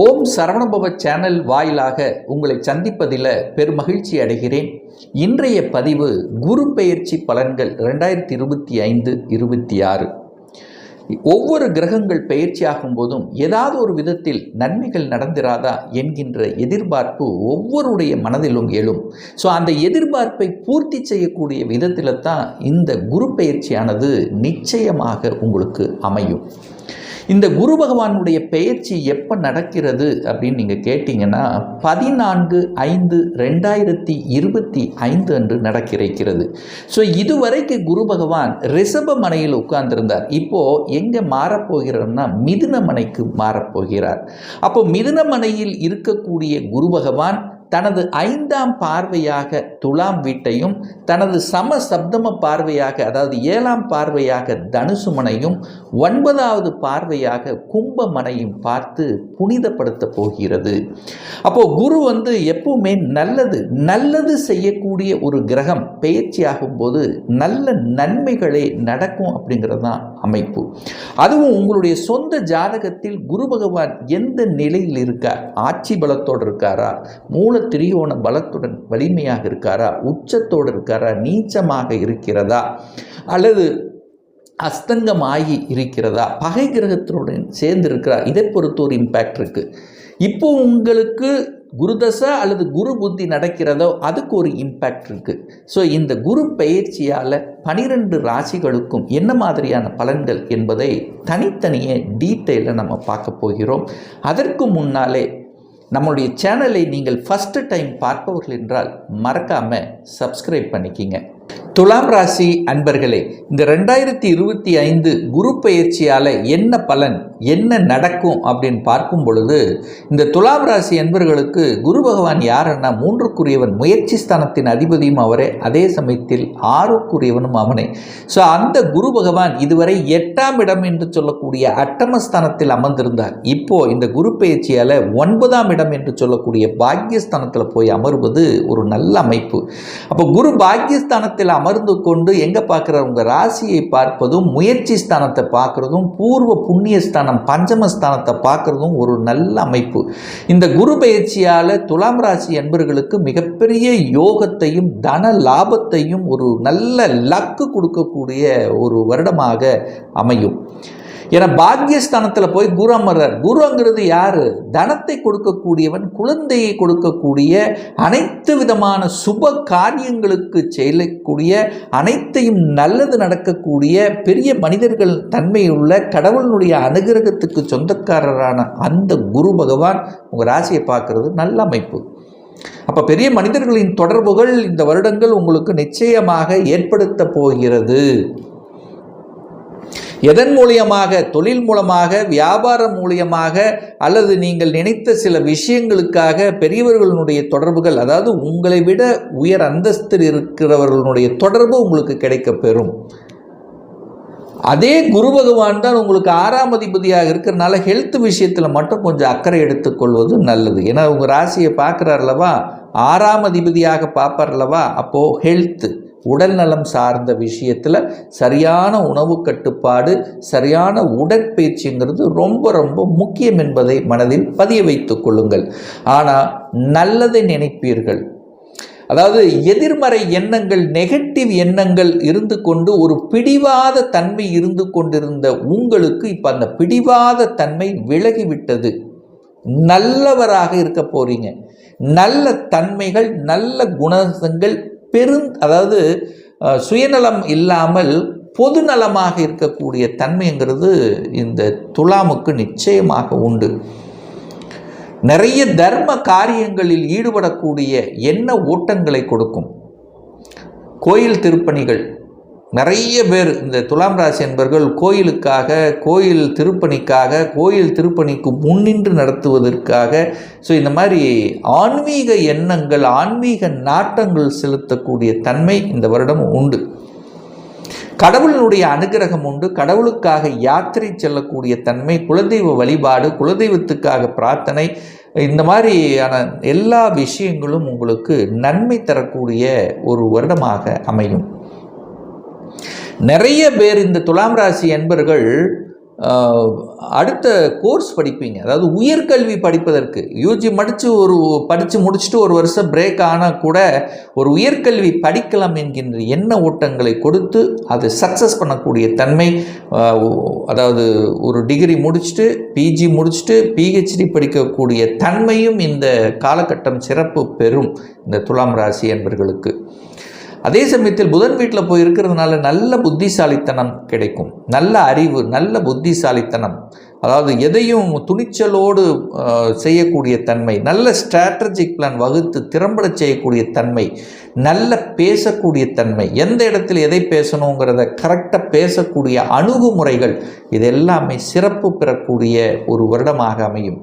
ஓம் Saravanabhava channel வாயிலாக உங்களை சந்திப்பதில் பெருமகிழ்ச்சி அடைகிறேன். இன்றைய பதிவு குரு பெயர்ச்சி பலன்கள் ரெண்டாயிரத்தி இருபத்தி ஐந்து இருபத்தி ஆறு. ஒவ்வொரு கிரகங்கள் பெயர்ச்சியாகும் போதும் ஏதாவது ஒரு விதத்தில் நன்மைகள் நடந்திராதா என்கின்ற எதிர்பார்ப்பு ஒவ்வொருடைய மனதிலும் எழும் ஸோ அந்த எதிர்பார்ப்பை பூர்த்தி செய்யக்கூடிய விதத்தில் தான் இந்த குரு பயிற்சியானது நிச்சயமாக உங்களுக்கு அமையும். இந்த குரு பகவானுடைய பெயர்ச்சி எப்போ நடக்கிறது அப்படின்னு நீங்கள் கேட்டிங்கன்னா பதினான்கு ஐந்து ரெண்டாயிரத்தி இருபத்தி ஐந்து அன்று நடக்கிறது ஸோ இதுவரைக்கு குரு பகவான் ரிஷப மனையில் உட்கார்ந்திருந்தார். இப்போது எங்கே மாறப்போகிறார்னா மிதுன மனைக்கு மாறப்போகிறார். அப்போ மிதுன மனையில் இருக்கக்கூடிய குரு பகவான் தனது ஐந்தாம் பார்வையாக துலாம் வீட்டையும் தனது சம சப்தம பார்வையாக அதாவது ஏழாம் பார்வையாக தனுசுமனையும் ஒன்பதாவது பார்வையாக கும்பமனையும் பார்த்து புனிதப்படுத்த போகிறது. அப்போ குரு வந்து எப்பவுமே நல்லது நல்லது செய்யக்கூடிய ஒரு கிரகம் பெயர்ச்சியாகும் போது நல்ல நன்மைகளே நடக்கும் அப்படிங்கிறது தான் அமைப்பு. அதுவும் உங்களுடைய சொந்த ஜாதகத்தில் குரு பகவான் எந்த நிலையில் இருக்கார்? ஆட்சி பலத்தோடு இருக்காரா? மூல திரியோண பலத்துடன் வலிமையாக இருக்காரா? உச்சத்தோடு இருக்காரா? நீச்சமாக இருக்கிறதா? அல்லது அஸ்தங்கமாகி இருக்கிறதா? பகை கிரகத்தினுடன் சேர்ந்து இருக்கிறா இதை பொறுத்த ஒரு இம்பேக்ட் இருக்குது இப்போ உங்களுக்கு குருதசை அல்லது குரு புத்தி நடக்கிறதோ அதுக்கு ஒரு இம்பேக்ட் இருக்குது ஸோ இந்த குரு பயிற்சியால் பனிரெண்டு ராசிகளுக்கும் என்ன மாதிரியான பலன்கள் என்பதை தனித்தனியே டீட்டெயிலில் நம்ம பார்க்க போகிறோம். அதற்கு முன்னாலே நம்மளுடைய சேனலை நீங்கள் ஃபஸ்ட்டு டைம் பார்ப்பவர்கள் என்றால் மறக்காமல் சப்ஸ்கிரைப் பண்ணிக்கிங்க. துலாம் ராசி அன்பர்களே இந்த ரெண்டாயிரத்தி இருபத்தி ஐந்து குரு பயிற்சியால் என்ன பலன் என்ன நடக்கும் அப்படின்னு பார்க்கும் பொழுது இந்த துலாம் ராசி அன்பர்களுக்கு குரு பகவான் யாருன்னா மூன்றுக்குரியவன் முயற்சி ஸ்தானத்தின் அதிபதியும் அவரே அதே சமயத்தில் ஆறுக்குரியவனும் அவனே. ஸோ அந்த குரு பகவான் இதுவரை எட்டாம் இடம் என்று சொல்லக்கூடிய அட்டமஸ்தானத்தில் அமர்ந்திருந்தார். இப்போ இந்த குரு பயிற்சியால் ஒன்பதாம் இடம் என்று சொல்லக்கூடிய பாக்கியஸ்தானத்தில் போய் அமர்வது ஒரு நல்ல அமைப்பு. அப்போ குரு பாக்கியஸ்தானத்தில் அமர்ந்து கொண்டு எங்கே பார்க்குறார் உங்கள் ராசியை பார்ப்பதும் முயற்சி ஸ்தானத்தை பார்க்குறதும் பூர்வ புண்ணிய ஸ்தானம் பஞ்சம ஸ்தானத்தை பார்க்குறதும் ஒரு நல்ல அமைப்பு. இந்த குரு பயிற்சியால் துலாம் ராசி என்பர்களுக்கு மிகப்பெரிய யோகத்தையும் தன லாபத்தையும் ஒரு நல்ல லக்கு கொடுக்கக்கூடிய ஒரு வருடமாக அமையும். ஏன்னா பாக்யஸ்தானத்தில் போய் குரு அமர்றார். குருங்கிறது யார்? தனத்தை கொடுக்கக்கூடியவன் குழந்தையை கொடுக்கக்கூடிய அனைத்து விதமான சுப காரியங்களுக்கு செய்யக்கூடிய அனைத்தையும் நல்லது நடக்கக்கூடிய பெரிய மனிதர்கள் தன்மையுள்ள கடவுளுடைய அனுகிரகத்துக்கு சொந்தக்காரரான அந்த குரு பகவான் உங்கள் ராசியை பார்க்குறது நல்ல அமைப்பு. அப்போ பெரிய மனிதர்களின் தொடர்புகள் இந்த வருடங்கள் உங்களுக்கு நிச்சயமாக ஏற்படுத்த போகிறது. எதன் மூலியமாக? தொழில் மூலமாக வியாபாரம் மூலியமாக அல்லது நீங்கள் நினைத்த சில விஷயங்களுக்காக பெரியவர்களுடைய தொடர்புகள் அதாவது உங்களை விட உயர் அந்தஸ்தில் இருக்கிறவர்களுடைய தொடர்பு உங்களுக்கு கிடைக்கப்பெறும் அதே குரு பகவான் தான் உங்களுக்கு ஆறாம் அதிபதியாக இருக்கிறனால ஹெல்த் விஷயத்தில் மட்டும் கொஞ்சம் அக்கறை எடுத்துக்கொள்வது நல்லது. ஏன்னா உங்கள் ராசியை பார்க்குறாருலவா ஆறாம் அதிபதியாக பார்ப்பார்லவா அப்போது ஹெல்த்து உடல் நலம் சார்ந்த விஷயத்தில் சரியான உணவு கட்டுப்பாடு சரியான உடற்பயிற்சிங்கிறது ரொம்ப ரொம்ப முக்கியம் என்பதை மனதில் பதிய வைத்து கொள்ளுங்கள். ஆனால் நல்லதை நினைப்பீர்கள். அதாவது எதிர்மறை எண்ணங்கள் நெகட்டிவ் எண்ணங்கள் இருந்து கொண்டு ஒரு பிடிவாத தன்மை இருந்து கொண்டிருந்த உங்களுக்கு இப்போ அந்த பிடிவாத தன்மை விலகிவிட்டது. நல்லவராக இருக்க போறீங்க. நல்ல தன்மைகள் நல்ல குணங்கள் பெரும் அதாவது சுயநலம் இல்லாமல் பொது நலமாக இருக்கக்கூடிய தன்மைங்கிறது இந்த துலாமுக்கு நிச்சயமாக உண்டு. நிறைய தர்ம காரியங்களில் ஈடுபடக்கூடிய என்ன ஓட்டங்களை கொடுக்கும். கோயில் திருப்பணிகள் நிறைய பேர் இந்த துலாம் ராசி என்பர்கள் கோயிலுக்காக கோயில் திருப்பணிக்காக கோயில் திருப்பணிக்கு முன்னின்று நடத்துவதற்காக. ஸோ இந்த மாதிரி ஆன்மீக எண்ணங்கள் ஆன்மீக நாட்டங்கள் செலுத்தக்கூடிய தன்மை இந்த வருடம் உண்டு. கடவுளினுடைய அனுகிரகம் உண்டு. கடவுளுக்காக யாத்திரை செல்லக்கூடிய தன்மை குலதெய்வ வழிபாடு குலதெய்வத்துக்காக பிரார்த்தனை இந்த மாதிரியான எல்லா விஷயங்களும் உங்களுக்கு நன்மை தரக்கூடிய ஒரு வருடமாக அமையும். நிறைய பேர் இந்த துலாம் ராசி என்பர்கள் அடுத்த கோர்ஸ் படிப்பீங்க. அதாவது உயர்கல்வி படிப்பதற்கு. யூஜி படித்து ஒரு படித்து முடிச்சுட்டு ஒரு வருஷம் பிரேக் ஆனால் கூட ஒரு உயர்கல்வி படிக்கலாம் என்கின்ற எண்ண ஓட்டங்களை கொடுத்து அதை சக்ஸஸ் பண்ணக்கூடிய தன்மை அதாவது ஒரு டிகிரி முடிச்சுட்டு பிஜி முடிச்சுட்டு பிஹெச்டி படிக்கக்கூடிய தன்மையும் இந்த காலகட்டம் சிறப்பு பெறும் இந்த துலாம் ராசி என்பர்களுக்கு. அதே சமயத்தில் புதன் வீட்டில் போய் இருக்கிறதுனால நல்ல புத்திசாலித்தனம் கிடைக்கும். நல்ல அறிவு நல்ல புத்திசாலித்தனம். அதாவது எதையும் துணிச்சலோடு செய்யக்கூடிய தன்மை நல்ல ஸ்ட்ராட்டஜிக் பிளான் வகுத்து திறம்பட செய்யக்கூடிய தன்மை நல்ல பேசக்கூடிய தன்மை எந்த இடத்துல எதை பேசணுங்கிறத கரெக்டாக பேசக்கூடிய அணுகுமுறைகள் இது எல்லாமே சிறப்பு பெறக்கூடிய ஒரு வருடமாக அமையும்.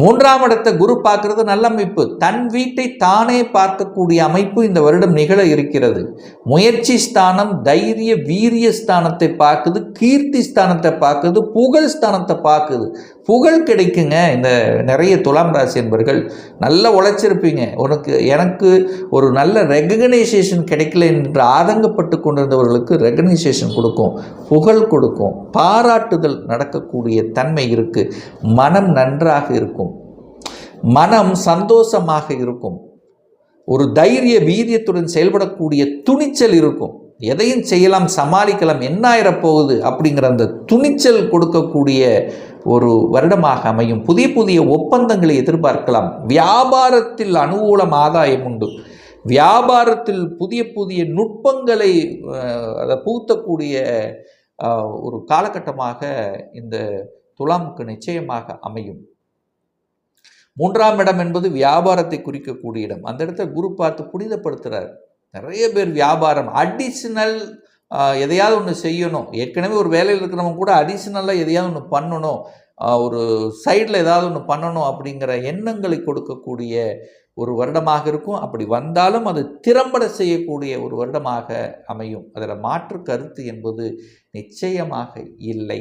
மூன்றாம் இடத்தை குரு பார்க்கறது நல்ல அமைப்பு. தன் வீட்டை தானே பார்க்கக்கூடிய அமைப்பு இந்த வருடம் நிகழ இருக்கிறது. முயற்சி ஸ்தானம் தைரிய வீரிய ஸ்தானத்தை பார்க்குது கீர்த்தி ஸ்தானத்தை பார்க்குது புகழ் ஸ்தானத்தை பார்க்குது. புகழ் கிடைக்குங்க. இந்த நிறைய துலாம் ராசி என்பர்கள் நல்லா உழைச்சிருப்பீங்க. உனக்கு எனக்கு ஒரு நல்ல ரெகக்னைசேஷன் கிடைக்கல என்று ஆதங்கப்பட்டு கொண்டிருந்தவர்களுக்கு ரெகக்னைசேஷன் கொடுக்கும் புகழ் கொடுக்கும் பாராட்டுதல் நடக்கக்கூடிய தன்மை இருக்குது மனம் நன்றாக இருக்கும். மனம் சந்தோஷமாக இருக்கும். ஒரு தைரிய வீரியத்துடன் செயல்படக்கூடிய துணிச்சல் இருக்கும். எதையும் செய்யலாம் சமாளிக்கலாம் என்ன ஆயிரப்போகுது அப்படிங்கிற அந்த துணிச்சல் கொடுக்கக்கூடிய ஒரு வருடமாக அமையும். புதிய புதிய ஒப்பந்தங்களை எதிர்பார்க்கலாம். வியாபாரத்தில் அனுகூலம் ஆதாயம் உண்டு. வியாபாரத்தில் புதிய புதிய நுட்பங்களை அதை புகுத்தக்கூடிய ஒரு காலகட்டமாக இந்த துலாமுக்கு நிச்சயமாக அமையும். மூன்றாம் இடம் என்பது வியாபாரத்தை குறிக்கக்கூடிய இடம். அந்த இடத்த குரு பார்த்து புனிதப்படுத்துகிறார் நிறைய பேர் வியாபாரம் அடிஷ்னல் எதையாவது ஒன்று செய்யணும். ஏற்கனவே ஒரு வேலையில் இருக்கிறவங்க கூட அடிஷ்னலாக எதையாவது ஒன்று பண்ணணும். ஒரு சைடில் ஏதாவது ஒன்று பண்ணணும் அப்படிங்கிற எண்ணங்களை கொடுக்கக்கூடிய ஒரு வருடமாக இருக்கும். அப்படி வந்தாலும் அது திறம்பட செய்யக்கூடிய ஒரு வருடமாக அமையும். அதில் மாற்று கருத்து என்பது நிச்சயமாக இல்லை.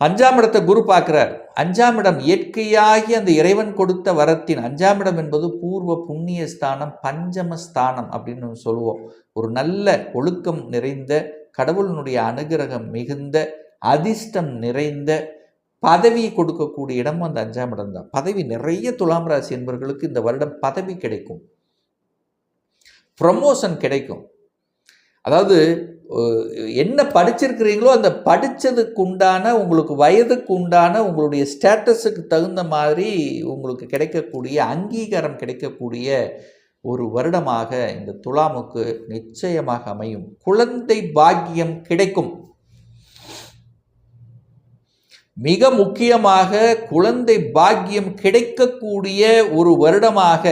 அஞ்சாம் இடத்தை குரு பார்க்கிறார். அஞ்சாம் இடம் இயற்கையாகி அந்த இறைவன் கொடுத்த வரத்தின் அஞ்சாம் இடம் என்பது பூர்வ புண்ணிய ஸ்தானம் பஞ்சம ஸ்தானம் அப்படின்னு சொல்லுவோம். ஒரு நல்ல ஒழுக்கம் நிறைந்த கடவுளினுடைய அனுகிரகம் மிகுந்த அதிர்ஷ்டம் நிறைந்த பதவி கொடுக்கக்கூடிய இடமும் அந்த அஞ்சாம் இடம் தான். பதவி நிறைய துலாம் ராசி என்பவர்களுக்கு இந்த வருடம் பதவி கிடைக்கும். ப்ரமோஷன் கிடைக்கும். அதாவது என்ன படிச்சிருக்கிறீங்களோ அந்த படித்ததுக்கு உண்டான உங்களுக்கு வயதுக்கு உண்டான உங்களுடைய ஸ்டேட்டஸுக்கு தகுந்த மாதிரி உங்களுக்கு கிடைக்கக்கூடிய அங்கீகாரம் கிடைக்கக்கூடிய ஒரு வருடமாக இந்த துலாமுக்கு நிச்சயமாக அமையும். குழந்தை பாக்கியம் கிடைக்கும். மிக முக்கியமாக குழந்தை பாக்கியம் கிடைக்கக்கூடிய ஒரு வருடமாக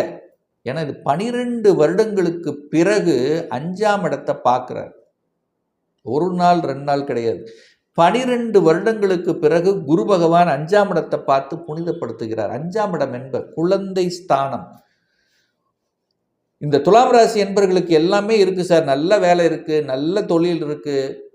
ஏன்னா இது பனிரெண்டு வருடங்களுக்கு பிறகு அஞ்சாம் இடத்தை பார்க்குறார். ஒரு நாள் ரெண்டு நாள் கிடையாது. பனிரெண்டு வருடங்களுக்கு பிறகு குரு பகவான் அஞ்சாம் இடத்தை பார்த்து புனிதப்படுத்துகிறார். அஞ்சாம் இடம் என்ப குழந்தை ஸ்தானம். இந்த துலாம் ராசி என்பவர்களுக்கு எல்லாமே இருக்குது சார். நல்ல வேலை இருக்குது நல்ல தொழில் இருக்குது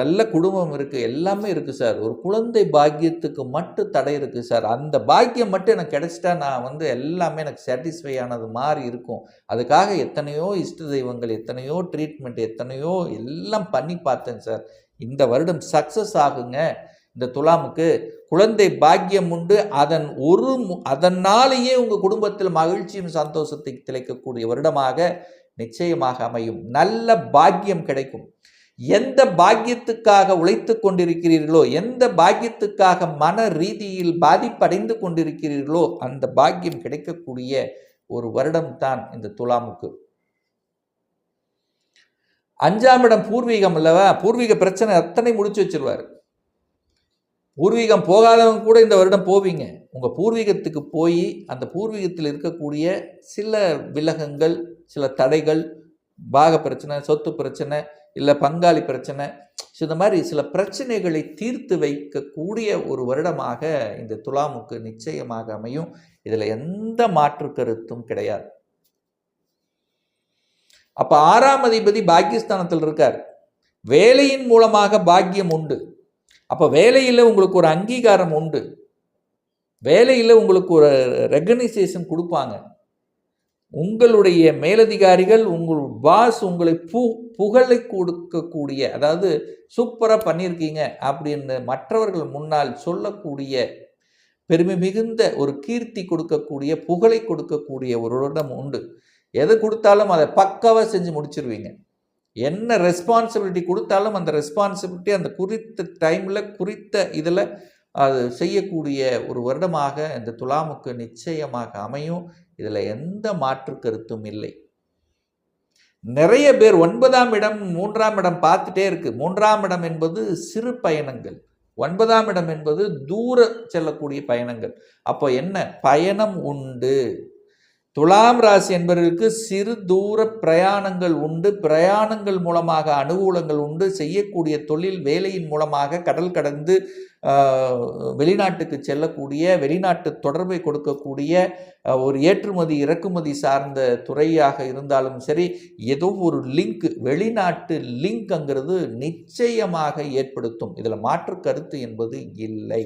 நல்ல குடும்பம் இருக்குது எல்லாமே இருக்குது சார். ஒரு குழந்தை பாக்கியத்துக்கு மட்டும் தடை இருக்குது சார். அந்த பாக்கியம் மட்டும் எனக்கு கிடைச்சிட்டா நான் வந்து எல்லாமே எனக்கு சாட்டிஸ்ஃபை ஆனது மாதிரி இருக்கும். அதுக்காக எத்தனையோ இஷ்ட தெய்வங்கள் எத்தனையோ ட்ரீட்மெண்ட் எத்தனையோ எல்லாம் பண்ணி பார்த்தேன் சார். இந்த வருடம் சக்ஸஸ் ஆகுங்க. இந்த துலாமுக்கு குழந்தை பாக்கியம் உண்டு. அதன் ஒரு மு- அதனாலேயே உங்கள் குடும்பத்தில் மகிழ்ச்சியும் சந்தோஷத்தை திளைக்கக்கூடிய வருடமாக நிச்சயமாக அமையும். நல்ல பாக்கியம் கிடைக்கும். எந்த பாக்கியத்துக்காக உழைத்து கொண்டிருக்கிறீர்களோ எந்த பாக்கியத்துக்காக மன ரீதியில் பாதிப்படைந்து கொண்டிருக்கிறீர்களோ அந்த பாக்கியம் கிடைக்கக்கூடிய ஒரு வருடம் தான் இந்த துலாமுக்கு. அஞ்சாம் இடம் பூர்வீகம் அல்லவா? பூர்வீக பிரச்சனை அத்தனை முடிச்சு வச்சிருவார். பூர்வீகம் போகாதவங்க கூட இந்த வருடம் போவீங்க. உங்கள் பூர்வீகத்துக்கு போய் அந்த பூர்வீகத்தில் இருக்கக்கூடிய சில விலகங்கள் சில தடைகள் பாக பிரச்சனை சொத்து பிரச்சனை இல்லை பங்காளி பிரச்சனை ஸோ இந்த மாதிரி சில பிரச்சனைகளை தீர்த்து வைக்கக்கூடிய ஒரு வருடமாக இந்த துலாமுக்கு நிச்சயமாக அமையும். இதில் எந்த மாற்று கருத்தும் கிடையாது. அப்போ ஆறாம் அதிபதி பாக்கியஸ்தானத்தில் இருக்கார். வேலையின் மூலமாக பாக்கியம் உண்டு. அப்போ வேலையில் உங்களுக்கு ஒரு அங்கீகாரம் உண்டு. வேலையில் உங்களுக்கு ஒரு ரெகனைசேஷன் கொடுப்பாங்க. உங்களுடைய மேலதிகாரிகள் உங்கள் பாஸ் உங்களை பு புகழை கொடுக்கக்கூடிய அதாவது சூப்பராக பண்ணியிருக்கீங்க அப்படின்னு மற்றவர்கள் முன்னால் சொல்லக்கூடிய பெருமை மிகுந்த ஒரு கீர்த்தி கொடுக்கக்கூடிய புகழை கொடுக்கக்கூடிய ஒரு இடம் உண்டு. எதை கொடுத்தாலும் அதை பக்காவாக செஞ்சு முடிச்சிருவீங்க. என்ன ரெஸ்பான்சிபிலிட்டி கொடுத்தாலும் அந்த ரெஸ்பான்சிபிலிட்டி அந்த குறித்த டைமில் குறித்த இதில் அது செய்யக்கூடிய ஒரு வருடமாக இந்த துலாமுக்கு நிச்சயமாக அமையும். இதில் எந்த மாற்று கருத்தும் இல்லை. நிறைய பேர் ஒன்பதாம் இடம் மூன்றாம் இடம் பார்த்துட்டே இருக்கு. மூன்றாம் இடம் என்பது சிறு பயணங்கள். ஒன்பதாம் இடம் என்பது தூர செல்லக்கூடிய பயணங்கள். அப்போ என்ன? பயணம் உண்டு. துலாம் ராசி என்பவர்களுக்கு சிறு தூர பிரயாணங்கள் உண்டு. பிரயாணங்கள் மூலமாக அனுகூலங்கள் உண்டு. செய்யக்கூடிய தொழில் வேலையின் மூலமாக கடல் கடந்து வெளிநாட்டுக்கு செல்லக்கூடிய வெளிநாட்டு தொடர்பை கொடுக்கக்கூடிய ஒரு ஏற்றுமதி இறக்குமதி சார்ந்த துறையாக இருந்தாலும் சரி ஏதோ ஒரு லிங்க் வெளிநாட்டு லிங்க்ங்கிறது நிச்சயமாக ஏற்படுத்தும். இதில் மாற்று கருத்து என்பது இல்லை.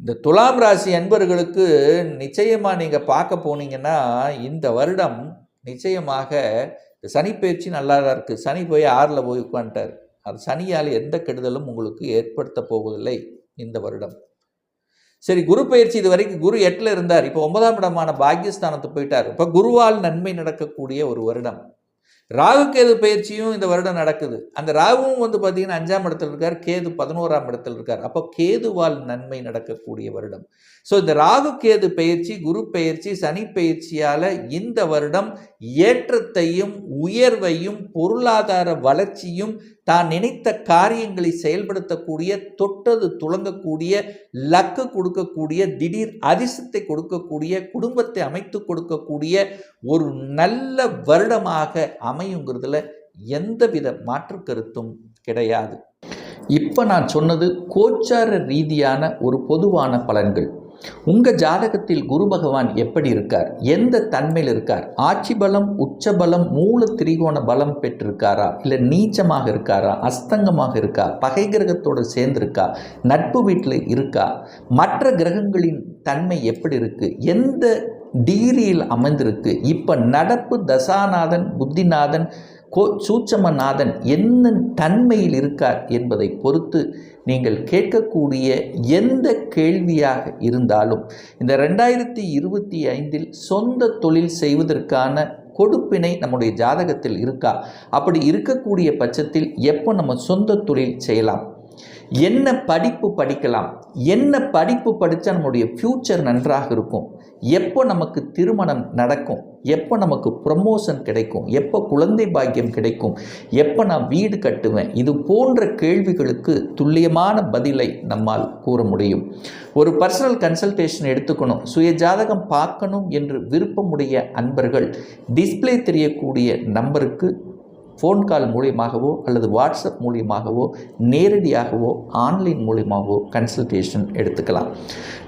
இந்த துலாம் ராசி அன்பர்களுக்கு நிச்சயமாக நீங்கள் பார்க்க போனீங்கன்னா இந்த வருடம் நிச்சயமாக சனி நல்லா தான் இருக்குது சனி போய் ஆறில் போய் உட்காந்துட்டார் அது சனியால் எந்த கெடுதலும் உங்களுக்கு ஏற்படுத்த போவதில்லை இந்த வருடம். சரி குரு பயிற்சி இது வரைக்கும் குரு எட்டில் இருந்தார். இப்போ ஒன்பதாம் இடமான பாக்கியஸ்தானத்து போயிட்டார். இப்போ குருவால் நன்மை நடக்கக்கூடிய ஒரு வருடம். ராகு கேது பயிற்சியும் இந்த வருடம் நடக்குது. அந்த ராகுவும் வந்து பார்த்தீங்கன்னா அஞ்சாம் இடத்துல இருக்கார் கேது பதினோராம் இடத்துல இருக்கார். அப்போ கேதுவால் நன்மை நடக்கக்கூடிய வருடம். ஸோ இந்த ராகு கேது பயிற்சி குரு பயிற்சி சனி பயிற்சியால் இந்த வருடம் ஏற்றத்தையும் உயர்வையும் பொருளாதார வளர்ச்சியும் தான் நினைத்த காரியங்களை செயல்படுத்தக்கூடிய தொட்டது துளங்கக்கூடிய லக்கு கொடுக்கக்கூடிய திடீர் அதிர்ஷ்டத்தை கொடுக்கக்கூடிய குடும்பத்தை அமைத்து கொடுக்கக்கூடிய ஒரு நல்ல வருடமாக அமையுங்கிறதுல எந்தவித மாற்று கருத்தும் கிடையாது. இப்போ நான் சொன்னது கோச்சார ரீதியான ஒரு பொதுவான பலன்கள். உங்கள் ஜாதகத்தில் குரு பகவான் எப்படி இருக்கார்? எந்த தன்மையில் இருக்கார்? ஆட்சி பலம் உச்ச பலம் மூல திரிகோண பலம் பெற்றிருக்காரா? இல்லை நீச்சமாக இருக்காரா? அஸ்தங்கமாக இருக்கா? பகை கிரகத்தோடு சேர்ந்திருக்கா? நட்பு வீட்டில் இருக்கா? மற்ற கிரகங்களின் தன்மை எப்படி இருக்குது எந்த டிகிரியில் அமைந்திருக்கு? இப்போ நடப்பு தசாநாதன் புத்திநாதன் கோ சூட்சமநாதன் என்ன தன்மையில் இருக்கார் என்பதை பொறுத்து நீங்கள் கேட்கக்கூடிய எந்த கேள்வியாக இருந்தாலும் இந்த ரெண்டாயிரத்தி இருபத்தி ஐந்தில் சொந்த தொழில் செய்வதற்கான கொடுப்பினை நம்முடைய ஜாதகத்தில் இருக்கா? அப்படி இருக்கக்கூடிய பட்சத்தில் எப்போ நம்ம சொந்த தொழில் செய்யலாம்? என்ன படிப்பு படிக்கலாம்? என்ன படிப்பு படித்தா நம்முடைய ஃப்யூச்சர் நன்றாக இருக்கும்? எப்போ நமக்கு திருமணம் நடக்கும்? எப்போ நமக்கு ப்ரமோஷன் கிடைக்கும்? எப்போ குழந்தை பாக்கியம் கிடைக்கும்? எப்போ நான் வீடு கட்டுவேன்? இது போன்ற கேள்விகளுக்கு துல்லியமான பதிலை நம்மால் கூற முடியும். ஒரு பர்சனல் கன்சல்டேஷன் எடுத்துக்கணும். சுய ஜாதகம் பார்க்கணும் என்று விருப்பமுடைய அன்பர்கள் டிஸ்பிளே தெரியக்கூடிய நம்பருக்கு ஃபோன் கால் மூலியமாகவோ அல்லது வாட்ஸ்அப் மூலியமாகவோ நேரடியாகவோ ஆன்லைன் மூலியமாகவோ கன்சல்டேஷன் எடுத்துக்கலாம்.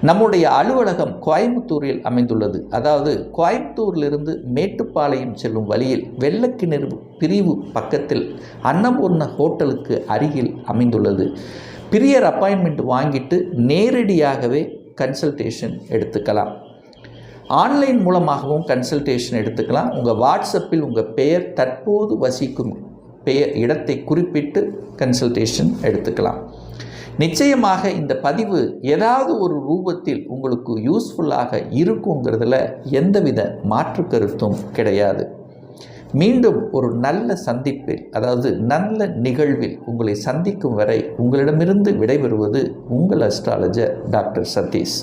நம்முடைய அலுவலகம் கோயம்புத்தூரில் அமைந்துள்ளது. அதாவது கோயம்புத்தூரிலிருந்து மேட்டுப்பாளையம் செல்லும் வழியில் வெள்ளக்கிணறு பிரிவு பக்கத்தில் அன்னபூர்ண ஹோட்டலுக்கு அருகில் அமைந்துள்ளது. பிரியர் அப்பாயின்மெண்ட் வாங்கிட்டு நேரடியாகவே கன்சல்டேஷன் எடுத்துக்கலாம். ஆன்லைன் மூலமாகவும் கன்சல்டேஷன் எடுத்துக்கலாம். உங்கள் வாட்ஸ்அப்பில் உங்கள் பெயர் தற்போது வசிக்கும் பெயர் இடத்தை குறிப்பிட்டு கன்சல்டேஷன் எடுத்துக்கலாம். நிச்சயமாக இந்த பதிவு ஏதாவது ஒரு ரூபத்தில் உங்களுக்கு யூஸ்ஃபுல்லாக இருக்குங்கிறதுல எந்தவித மாற்று கருத்தும் கிடையாது. மீண்டும் ஒரு நல்ல சந்திப்பில் அதாவது நல்ல நிகழ்வில் உங்களை சந்திக்கும் வரை உங்களிடமிருந்து விடைபெறுவது உங்கள் அஸ்ட்ராலஜர் டாக்டர் சதீஷ்.